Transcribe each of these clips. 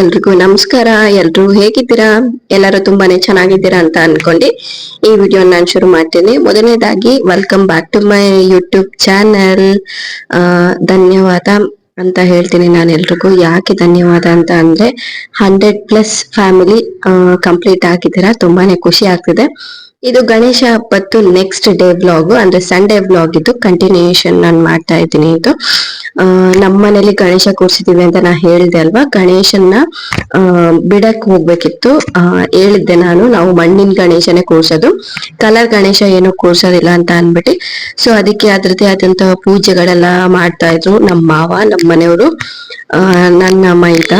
ಎಲ್ರಿಗೂ ನಮಸ್ಕಾರ. ಎಲ್ರು ಹೇಗಿದ್ದೀರಾ? ಎಲ್ಲರೂ ತುಂಬಾನೇ ಚೆನ್ನಾಗಿದ್ದೀರಾ ಅಂತ ಅನ್ಕೊಂಡು ಈ ವಿಡಿಯೋ ನಾನು ಶುರು ಮಾಡ್ತೀನಿ. ಮೊದಲನೇದಾಗಿ welcome back to my YouTube channel ಧನ್ಯವಾದ ಅಂತ ಹೇಳ್ತೀನಿ ನಾನು ಎಲ್ರಿಗೂ. ಯಾಕೆ ಧನ್ಯವಾದ ಅಂತ ಅಂದ್ರೆ ಹಂಡ್ರೆಡ್ ಪ್ಲಸ್ ಫ್ಯಾಮಿಲಿ ಕಂಪ್ಲೀಟ್ ಆಗಿದ್ದೀರಾ? ತುಂಬಾನೇ ಖುಷಿ ಆಗ್ತಿದೆ. ಇದು ಗಣೇಶ ಹಬ್ಬತ್ತು ನೆಕ್ಸ್ಟ್ ಡೇ ವ್ಲಾಗ್ ಅಂದ್ರೆ ಸಂಡೇ ವ್ಲಾಗ್ ಇದು. ಕಂಟಿನ್ಯೂಯೇಷನ್ ನಾನು ಮಾಡ್ತಾ ಇದ್ದೀನಿ ಇದು. ನಮ್ಮ ಮನೇಲಿ ಗಣೇಶ ಕೂರ್ಸಿದೀವಿ ಅಂತ ನಾ ಹೇಳಿದೆ ಅಲ್ವಾ? ಗಣೇಶನ್ನ ಬಿಡಕ್ ಹೋಗ್ಬೇಕಿತ್ತು. ಹೇಳಿದ್ದೆ ನಾನು, ನಾವು ಮಣ್ಣಿನ ಗಣೇಶನೇ ಕೂರ್ಸೋದು. ಕಲರ್ ಗಣೇಶ ಏನು ಕೂರ್ಸೋದಿಲ್ಲ ಅಂತ ಅನ್ಬಿಟ್ಟು ಸೊ ಅದಕ್ಕೆ ಅದ್ರದ್ದೇ ಆದಂತಹ ಪೂಜೆಗಳೆಲ್ಲ ಮಾಡ್ತಾ ಇದ್ರು ನಮ್ಮ ಮಾವ, ನಮ್ಮ ಮನೆಯವರು. ನನ್ನ ಮೈದ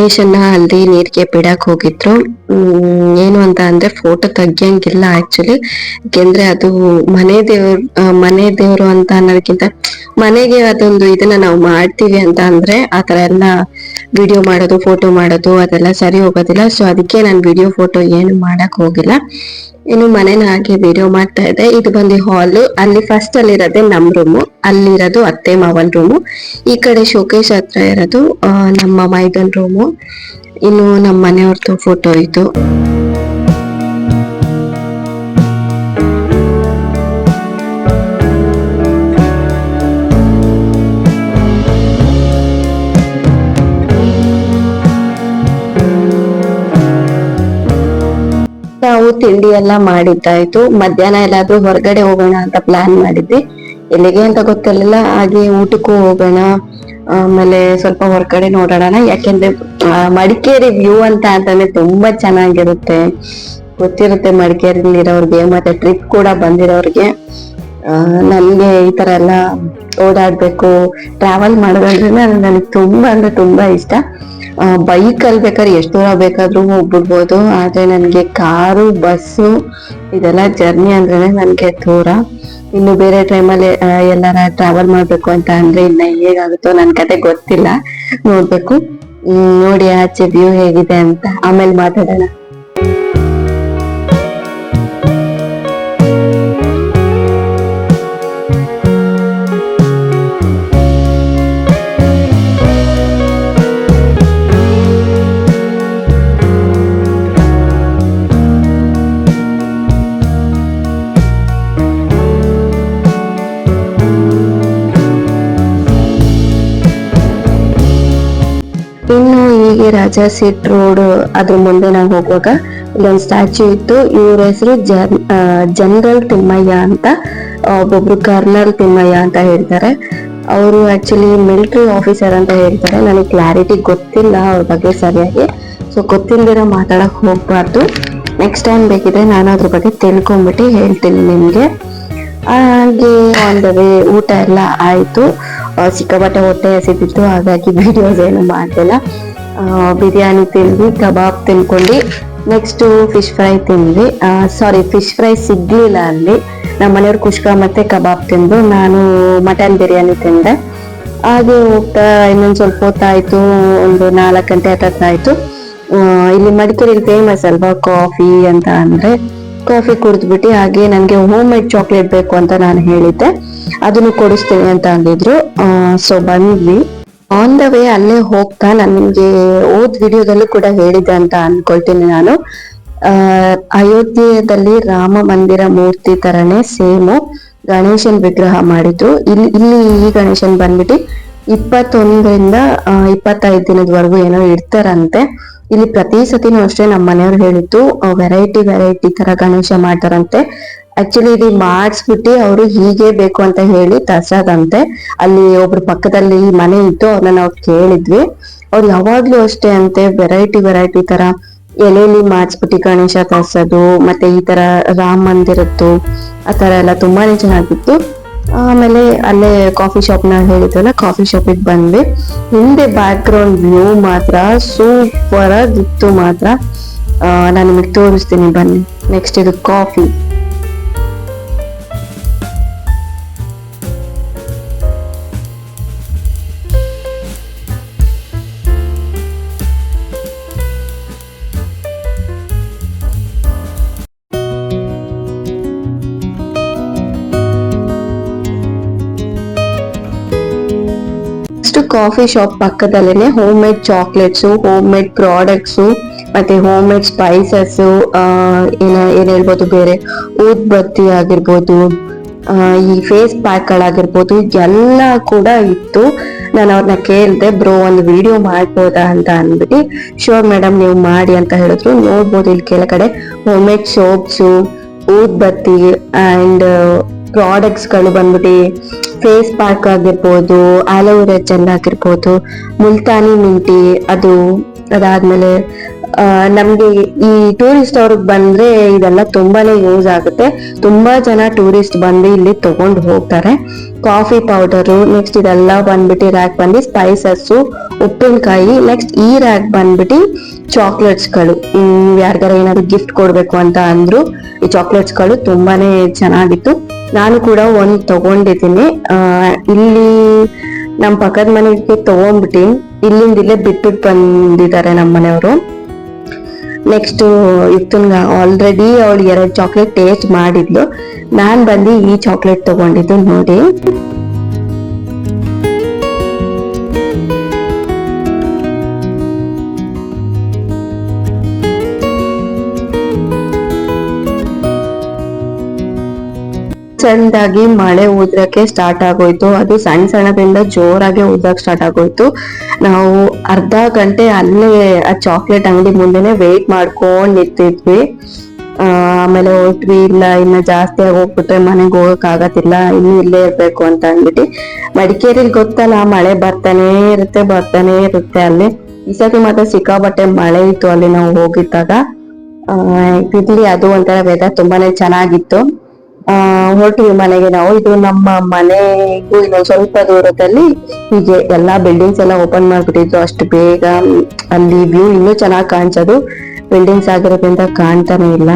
ಗಣೇಶನ್ನ ಅಲ್ಲಿ ನೀರಿಗೆ ಬಿಡಕ್ ಹೋಗಿದ್ರು. ಹ್ಮ್, ಅಂತ ಅಂದ್ರೆ ಫೋಟೋ ತೆಗಿಯಂಗಿಲ್ಲ ಆಕ್ಚುಲಿ ಯಾಕೆಂದ್ರೆ ಅದು ಮನೆ ದೇವ್ರ ಮನೆ ದೇವ್ರು ಅಂತ ಅನ್ನೋದಕ್ಕಿಂತ ಮನೆಗೆ ಅದೊಂದು ಇದನ್ನ ನಾವು ಮಾಡ್ತೀವಿ ಅಂತ ಅಂದ್ರೆ ಆತರ ಎಲ್ಲ ವಿಡಿಯೋ ಮಾಡೋದು ಫೋಟೋ ಮಾಡೋದು ಅದೆಲ್ಲ ಸರಿ ಹೋಗೋದಿಲ್ಲ. ಸೊ ಅದಕ್ಕೆ ನಾನು ವಿಡಿಯೋ ಫೋಟೋ ಏನು ಮಾಡಕ್ ಹೋಗಿಲ್ಲ. ಇನ್ನು ಮನೇನ ಹಾಗೆ ವಿಡಿಯೋ ಮಾಡ್ತಾ ಇದೆ ಇದು ಬಂದು ಹಾಲ್ ಅಲ್ಲಿ ಫಸ್ಟ್ ಅಲ್ಲಿ ಇರೋದೇ ನಮ್ ರೂಮು ಅಲ್ಲಿರೋದು ಅತ್ತೆ ಮಾವನ್ ರೂಮು ಈ ಕಡೆ ಶೋಕೇಶ್ ಹತ್ರ ಇರೋದು ನಮ್ಮ ಮೈದನ್ ರೂಮು ಇನ್ನು ನಮ್ಮ ಮನೆಯವ್ರದ್ದು ಫೋಟೋ ಇದು. ತಿಂಡಿ ಎಲ್ಲ ಮಾಡಿದ್ದಾಯ್ತು. ಮಧ್ಯಾಹ್ನ ಎಲ್ಲಾದ್ರೂ ಹೊರಗಡೆ ಹೋಗೋಣ ಅಂತ ಪ್ಲಾನ್ ಮಾಡಿದ್ವಿ. ಎಲ್ಲಿಗೆ ಅಂತ ಗೊತ್ತಿರಲಿಲ್ಲ. ಹಾಗೆ ಊಟಕ್ಕೂ ಹೋಗೋಣ. ಆಮೇಲೆ ಸ್ವಲ್ಪ ಹೊರಗಡೆ ನೋಡೋಣ. ಯಾಕೆಂದ್ರೆ ಮಡಿಕೇರಿ ವ್ಯೂ ಅಂತ ಅಂತಾನೆ ತುಂಬಾ ಚೆನ್ನಾಗಿರುತ್ತೆ. ಗೊತ್ತಿರುತ್ತೆ ಮಡಿಕೇರಿಲಿರೋರ್ಗೆ ಮತ್ತೆ ಟ್ರಿಪ್ ಕೂಡ ಬಂದಿರೋರ್ಗೆ. ನನ್ಗೆ ಈ ತರ ಎಲ್ಲ ಓಡಾಡ್ಬೇಕು ಟ್ರಾವೆಲ್ ಮಾಡೋದಂದ್ರೆ ನನಗೆ ತುಂಬಾ ಅಂದ್ರೆ ತುಂಬಾ ಇಷ್ಟ. ಬೈಕ್ ಅಲ್ಲಿ ಬೇಕಾದ್ರೆ ಎಷ್ಟು ದೂರ ಬೇಕಾದ್ರೂ ಹೋಗ್ಬಿಡ್ಬೋದು, ಆದರೆ ನನಗೆ ಕಾರು, ಬಸ್ಸು, ಇದೆಲ್ಲ ಜರ್ನಿ ಅಂದ್ರೆ ನನಗೆ ದೂರ. ಇನ್ನು ಬೇರೆ ಟೈಮಲ್ಲಿ ಎಲ್ಲಾರ ಟ್ರಾವೆಲ್ ಮಾಡಬೇಕು ಅಂತ ಅಂದರೆ ಇನ್ನು ಹೇಗಾಗುತ್ತೋ ನನ್ ಕತೆ ಗೊತ್ತಿಲ್ಲ. ನೋಡ್ಬೇಕು. ನೋಡಿ ಆಚೆ ವ್ಯೂ ಹೇಗಿದೆ ಅಂತ. ಆಮೇಲೆ ಮಾತಾಡೋಣ. ರಾಜಾ ಸೀಟ್ ರೋಡ್ ಅದ್ರ ಮುಂದೆ ನಾವು ಹೋಗುವಾಗ ಇಲ್ಲೊಂದು ಸ್ಟ್ಯಾಚ್ಯೂ ಇತ್ತು. ಇವ್ರ ಹೆಸರು ಜನ್ ಜನರಲ್ ತಿಮ್ಮಯ್ಯ ಅಂತ ಒಬ್ಬೊಬ್ರು ಕರ್ನಲ್ ತಿಮ್ಮಯ್ಯ ಅಂತ ಹೇಳ್ತಾರೆ. ಅವರು ಆಕ್ಚುಲಿ ಮಿಲಿಟರಿ ಆಫೀಸರ್ ಅಂತ ಹೇಳ್ತಾರೆ. ನನಗೆ ಕ್ಲಾರಿಟಿ ಗೊತ್ತಿಲ್ಲ ಅವ್ರ ಬಗ್ಗೆ ಸರಿಯಾಗಿ. ಸೊ ಗೊತ್ತಿಲ್ಲದಿರೋ ಮಾತಾಡಕ್ ಹೋಗ್ಬಾರ್ದು. ನೆಕ್ಸ್ಟ್ ಟೈಮ್ ಬೇಕಿದ್ರೆ ನಾನು ಅದ್ರ ಬಗ್ಗೆ ತಿಳ್ಕೊಂಬಿಟ್ಟು ಹೇಳ್ತೀನಿ ನಿಮ್ಗೆ. ಹಾಗೆ ಒಂದು ವೇ ಊಟ ಎಲ್ಲ ಆಯ್ತು. ಸಿಕ್ಕಾಪಟ್ಟೆ ಹೊಟ್ಟೆ ಹಸಿದಿತ್ತು ಹಾಗಾಗಿ ವಿಡಿಯೋಸ್ ಏನು ಮಾಡ್ತಿಲ್ಲ ಆ, ಬಿರಿಯಾನಿ ತಿಂದ್ವಿ, ಕಬಾಬ್ ತಿನ್ಕೊಂಡು ನೆಕ್ಸ್ಟು ಫಿಶ್ ಫ್ರೈ ತಿಂದ್ವಿ. ಸಾರಿ ಫಿಶ್ ಫ್ರೈ ಸಿಗ್ಲಿಲ್ಲ ಅಲ್ಲಿ. ನಮ್ಮ ಮನೆಯವ್ರು ಕುಷ್ಕ ಮತ್ತೆ ಕಬಾಬ್ ತಿಂದು ನಾನು ಮಟನ್ ಬಿರಿಯಾನಿ ತಿಂದೆ. ಹಾಗೆ ಹೋಗ್ತಾ ಇನ್ನೊಂದು ಸ್ವಲ್ಪ ಹೊತ್ತಾಯಿತು. ಒಂದು ನಾಲ್ಕು ಗಂಟೆ ಹತ್ತಾಯ್ತು ಇಲ್ಲಿ ಮಡಿಕೇರಿ ಫೇಮಸ್ ಅಲ್ವಾ ಕಾಫಿ ಅಂತ ಅಂದರೆ. ಕಾಫಿ ಕುಡಿದ್ಬಿಟ್ಟು ಹಾಗೆ ನನಗೆ ಹೋಮ್ ಮೇಡ್ ಚಾಕ್ಲೇಟ್ ಬೇಕು ಅಂತ ನಾನು ಹೇಳಿದ್ದೆ. ಅದನ್ನು ಕೊಡಿಸ್ತೀನಿ ಅಂತ ಅಂದಿದ್ರು. ಸೊ ಬಂದ್ವಿ. ಆನ್ ದ ವೇ ಅಲ್ಲೇ ಹೋಗ್ತಾ ನನಗೆ ಓದ್ ವಿಡಿಯೋದಲ್ಲೂ ಕೂಡ ಹೇಳಿದ್ದೆ ಅಂತ ಅನ್ಕೊಳ್ತೀನಿ ನಾನು. ಅಯೋಧ್ಯೆಯಲ್ಲಿ ರಾಮ ಮಂದಿರ ಮೂರ್ತಿ ತರನೇ ಸೇಮು ಗಣೇಶನ್ ವಿಗ್ರಹ ಮಾಡಿದ್ರು. ಇಲ್ಲಿ ಇಲ್ಲಿ ಈ ಗಣೇಶನ್ ಬಂದ್ಬಿಟ್ಟು ಇಪ್ಪತ್ತೊಂದರಿಂದ ಇಪ್ಪತ್ತೈದು ದಿನದವರೆಗೂ ಏನೋ ಇಡ್ತಾರಂತೆ. ಇಲ್ಲಿ ಪ್ರತಿ ಸತಿನೂ ಅಷ್ಟೇ ನಮ್ಮ ಮನೆಯವ್ರು ಹೇಳಿದ್ದು ವೆರೈಟಿ ವೆರೈಟಿ ತರ ಗಣೇಶ ಮಾಡ್ತಾರಂತೆ. ಆಕ್ಚುಲಿ ಇದು ಮಾಡಿಸ್ಬಿಟ್ಟು ಅವರು ಹೀಗೆ ಬೇಕು ಅಂತ ಹೇಳಿ ತರ್ಸದಂತೆ. ಅಲ್ಲಿ ಒಬ್ರು ಪಕ್ಕದಲ್ಲಿ ಮನೆ ಇತ್ತು, ಅವ್ರನ್ನ ನಾವು ಕೇಳಿದ್ವಿ. ಅವ್ರು ಯಾವಾಗ್ಲೂ ಅಷ್ಟೇ ಅಂತೆ ವೆರೈಟಿ ವೆರೈಟಿ ತರ ಎಲೆಯಲ್ಲಿ ಮಾಡಿಸ್ಬಿಟ್ಟು ಗಣೇಶ ತರ್ಸೋದು, ಮತ್ತೆ ಈ ತರ ರಾಮ ಮಂದಿರದ್ದು, ಆ ತರ ಎಲ್ಲ ತುಂಬಾನೇ ಚೆನ್ನಾಗಿತ್ತು. ಆಮೇಲೆ ಅಲ್ಲೇ ಕಾಫಿ ಶಾಪ್ನ ಹೇಳಿದ್ವಲ್ಲ ಕಾಫಿ ಶಾಪಿಗೆ ಬಂದ್ವಿ. ಹಿಂದೆ ಬ್ಯಾಕ್ ಗ್ರೌಂಡ್ ವ್ಯೂ ಮಾತ್ರ ಸೂಪರ್ ಆಗಿತ್ತು ಮಾತ್ರ. ನಾನು ನಿಮಗೆ ತೋರಿಸ್ತೀನಿ, ಬನ್ನಿ. ನೆಕ್ಸ್ಟ್ ಇದು coffee coffee shop ಪಕ್ಕದಲ್ಲೇನೆ home made chocolates home made products ಮತ್ತೆ ಹೋಮ್ ಮೇಡ್ ಸ್ಪೈಸಸ್ ಏನ, ಏನ್ ಹೇಳ್ಬೋದು ಬೇರೆ, ಊದ್ಬತ್ತಿ ಆಗಿರ್ಬೋದು ಈ ಫೇಸ್ ಪ್ಯಾಕ್ ಗಳಾಗಿರ್ಬೋದು ಎಲ್ಲ ಕೂಡ ಇತ್ತು. ನಾನು ಅವ್ರನ್ನ ಕೇಳಿದೆ, ಬ್ರೋ, ಒಂದು ವಿಡಿಯೋ ಮಾಡ್ಬೋದಾ ಅಂತ ಅಂದ್ಬಿಟ್ಟು ಶೋರ್ ಮೇಡಮ್ ನೀವು ಮಾಡಿ ಅಂತ ಹೇಳಿದ್ರು. ನೋಡ್ಬೋದು ಇಲ್ಲಿ ಕೆಳಗಡೆ ಹೋಮ್ ಮೇಡ್ ಸೋಪ್ಸು ಊದ್ಬತ್ತಿ ಅಂಡ್ ಪ್ರಾಡಕ್ಟ್ಸ್ಗಳು ಬಂದ್ಬಿಟ್ಟು ಫೇಸ್ ಪ್ಯಾಕ್ ಆಗಿರ್ಬೋದು ಆಲೋವೆರಾ ಜೆಲ್ ಆಗಿರ್ಬೋದು, ಮುಲ್ತಾನಿ ಮಿಂಟಿ ಅದು ಅದಾದ್ಮೇಲೆ ನಮಗೆ ಈ ಟೂರಿಸ್ಟ್ ಅವ್ರಿಗೆ ಬಂದ್ರೆ ಇದೆಲ್ಲ ತುಂಬಾನೇ ಯೂಸ್ ಆಗುತ್ತೆ. ತುಂಬಾ ಜನ ಟೂರಿಸ್ಟ್ ಬಂದು ಇಲ್ಲಿ ತಗೊಂಡು ಹೋಗ್ತಾರೆ. ಕಾಫಿ ಪೌಡರು ನೆಕ್ಸ್ಟ್ ಇದೆಲ್ಲ ಬಂದ್ಬಿಟ್ಟು ರ್ಯಾಕ್ ಬಂದು ಸ್ಪೈಸಸ್ ಉಪ್ಪಿನಕಾಯಿ ನೆಕ್ಸ್ಟ್ ಈ ರ್ಯಾಕ್ ಬಂದ್ಬಿಟ್ಟು ಚಾಕ್ಲೇಟ್ಸ್ಗಳು ಯಾರಿಗಾರ ಏನಾದ್ರು ಗಿಫ್ಟ್ ಕೊಡಬೇಕು ಅಂತ ಅಂದ್ರು, ಈ ಚಾಕ್ಲೇಟ್ಸ್ಗಳು ತುಂಬಾನೇ ಚೆನ್ನಾಗಿತ್ತು. ನಾನು ಕೂಡ ಒಂದ್ ತಗೊಂಡಿದ್ದೀನಿ. ಇಲ್ಲಿ ನಮ್ಮ ಪಕ್ಕದ ಮನೆಗೆ ತಗೊಂಡ್ಬಿಟ್ಟಿನಿ. ಇಲ್ಲಿಂದ ಇಲ್ಲೇ ಬಿಟ್ಬಿಟ್ಟು ಬಂದಿದ್ದಾರೆ ನಮ್ಮ ಮನೆಯವರು. ನೆಕ್ಸ್ಟ್ ಇತ್ತುನ್ಗ ಆಲ್ರೆಡಿ ಅವಳು ಎರಡು ಚಾಕ್ಲೇಟ್ ಟೇಸ್ಟ್ ಮಾಡಿದ್ಲು. ನಾನು ಬಂದು ಈ ಚಾಕ್ಲೇಟ್ ತಗೊಂಡಿದ್ದು ನೋಡಿ. ಸಣ್ಣದಾಗಿ ಮಳೆ ಉದ್ರಕ್ಕೆ ಸ್ಟಾರ್ಟ್ ಆಗೋಯ್ತು. ಅದು ಸಣ್ಣ ಸಣ್ಣದಿಂದ ಜೋರಾಗಿ ಉದ್ರಕ್ ಸ್ಟಾರ್ಟ್ ಆಗೋಯ್ತು. ನಾವು ಅರ್ಧ ಗಂಟೆ ಅಲ್ಲೇ ಆ ಚಾಕ್ಲೇಟ್ ಅಂಗಡಿ ಮುಂದೆನೆ ವೆಯ್ಟ್ ಮಾಡ್ಕೊಂಡ್ ನಿಂತಿದ್ವಿ. ಆಮೇಲೆ ಹೊರಟ್ವಿ ಇಲ್ಲ, ಇನ್ನ ಜಾಸ್ತಿ ಆಗಿ ಹೋಗ್ಬಿಟ್ರೆ ಮನೆಗೆ ಹೋಗಕ್ ಆಗತ್ತಿಲ್ಲ, ಇನ್ನು ಇಲ್ಲೇ ಇರ್ಬೇಕು ಅಂತ ಅಂದ್ಬಿಟ್ಟು. ಮಡಿಕೇರಿ ಗೊತ್ತಲ್ಲ, ಮಳೆ ಬರ್ತಾನೆ ಇರುತ್ತೆ ಬರ್ತಾನೆ ಇರುತ್ತೆ ಅಲ್ಲಿ. ಈ ಸತಿ ಮಾತ್ರ ಸಿಕ್ಕಾಬಟ್ಟೆ ಮಳೆ ಇತ್ತು ಅಲ್ಲಿ ನಾವು ಹೋಗಿದ್ದಾಗ. ಇರ್ಲಿ ಅದು ಒಂಥರ ವೆದರ್ ತುಂಬಾನೇ ಚೆನ್ನಾಗಿತ್ತು. ಆ ಹೊರಟಿವಿ ಮನೆಗೆ ನಾವು, ಇದು ನಮ್ಮ ಮನೆಗೂ ಇನ್ನೊಂದ್ ಸ್ವಲ್ಪ ದೂರದಲ್ಲಿ ಹೀಗೆ ಎಲ್ಲಾ ಬಿಲ್ಡಿಂಗ್ಸ್ ಎಲ್ಲ ಓಪನ್ ಮಾಡ್ಬಿಟ್ಟಿದ್ರು. ಅಷ್ಟು ಬೇಗ ಅಲ್ಲಿ ವ್ಯೂ ಇನ್ನೂ ಚೆನ್ನಾಗಿ ಕಾಣಿಸೋದು. ಬಿಲ್ಡಿಂಗ್ಸ್ ಆಗಿರೋದ್ರಿಂದ ಕಾಣ್ತಾನೆ ಇಲ್ಲ.